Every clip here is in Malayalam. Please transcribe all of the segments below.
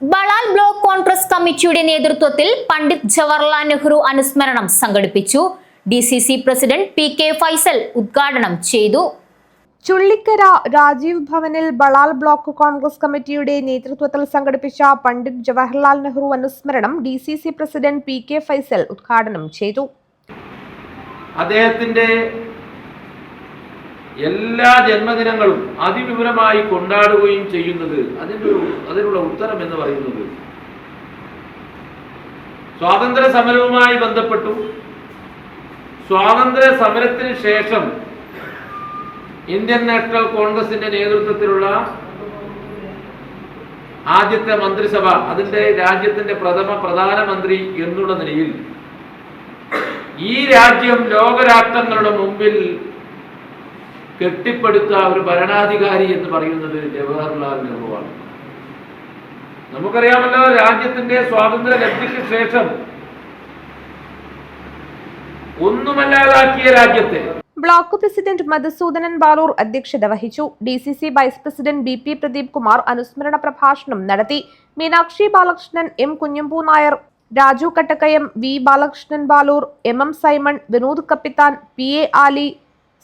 ബളാൽ ബ്ലോക്ക് കോൺഗ്രസ് കമ്മിറ്റിയുടെ നേതൃത്വത്തിൽ പണ്ഡിറ്റ് ജവഹർലാൽ നെഹ്റു അനുസ്മരണം സംഘടിപ്പിച്ചു. D C C president P K Faisal ഉദ്ഘാടനം ചെയ്തു. ചുള്ളിക്കര രാജീവ് ഭവനിൽ ബളാൽ ബ്ലോക്ക് കോൺഗ്രസ് കമ്മിറ്റിയുടെ നേതൃത്വത്തിൽ സംഘടിപ്പിച്ച പണ്ഡിറ്റ് ജവഹർലാൽ നെഹ്റു അനുസ്മരണം D C C president P K Faisal ഉദ്ഘാടനം ചെയ്തു. അദ്ദേഹത്തിന്റെ എല്ലാ ജന്മദിനങ്ങളും അതിവിപുലമായി കൊണ്ടാടുകയും ചെയ്യുന്നത് അതിന്റെ ഒരു അതിനുള്ള ഉത്തരം എന്ന് പറയുന്നത് സ്വാതന്ത്ര്യ സമരവുമായി ബന്ധപ്പെട്ടു. സ്വാതന്ത്ര്യ സമരത്തിന് ശേഷം ഇന്ത്യൻ നാഷണൽ കോൺഗ്രസിന്റെ നേതൃത്വത്തിലുള്ള ആദ്യത്തെ മന്ത്രിസഭ അതിന്റെ രാജ്യത്തിന്റെ പ്രഥമ പ്രധാനമന്ത്രി എന്നുള്ള നിലയിൽ ഈ രാജ്യം ലോകരാഷ്ട്രങ്ങളുടെ മുമ്പിൽ കെട്ടിപ്പടുത്ത ഒരു ഭരണാധികാരി എന്ന് പറയുന്നത് ജവഹർലാൽ നെഹ്റുവാണ് നമുക്കറിയാമല്ലോ രാജ്യത്തിന്റെ സ്വാതന്ത്ര്യ ലബ്ധിക്ക് ശേഷം ഒന്നുമല്ലാതാക്കിയ രാജ്യത്തെ ബ്ലോക്ക് പ്രസിഡന്റ് മധുസൂദനൻ ബാലൂർ അധ്യക്ഷത വഹിച്ചു. D C C vice president B P Pradeep Kumar അനുസ്മരണ പ്രഭാഷണം നടത്തി. Meenakshi Balakrishnan M Kunhambu Nair Raju Kattakkayam V Balakrishnan Balur M M Simon Vinod Kappithan P A Ali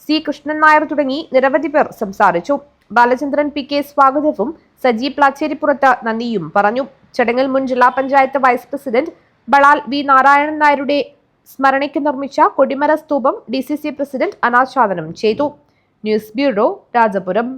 C Krishnan Nair തുടങ്ങി നിരവധി പേർ സംസാരിച്ചു. ബാലചന്ദ്രൻ പി കെ സ്വാഗതവും സജി പ്ലാച്ചേരിപ്പുറത്ത് നന്ദിയും പറഞ്ഞു. ചടങ്ങിൽ മുൻ ജില്ലാ panchayat vice president Balal V Narayanan നായരുടെ സ്മരണയ്ക്ക് നിർമ്മിച്ച കൊടിമര സ്തൂപം ഡി സി സി പ്രസിഡന്റ് അനാച്ഛാദനം ചെയ്തു. News bureau Rajapuram.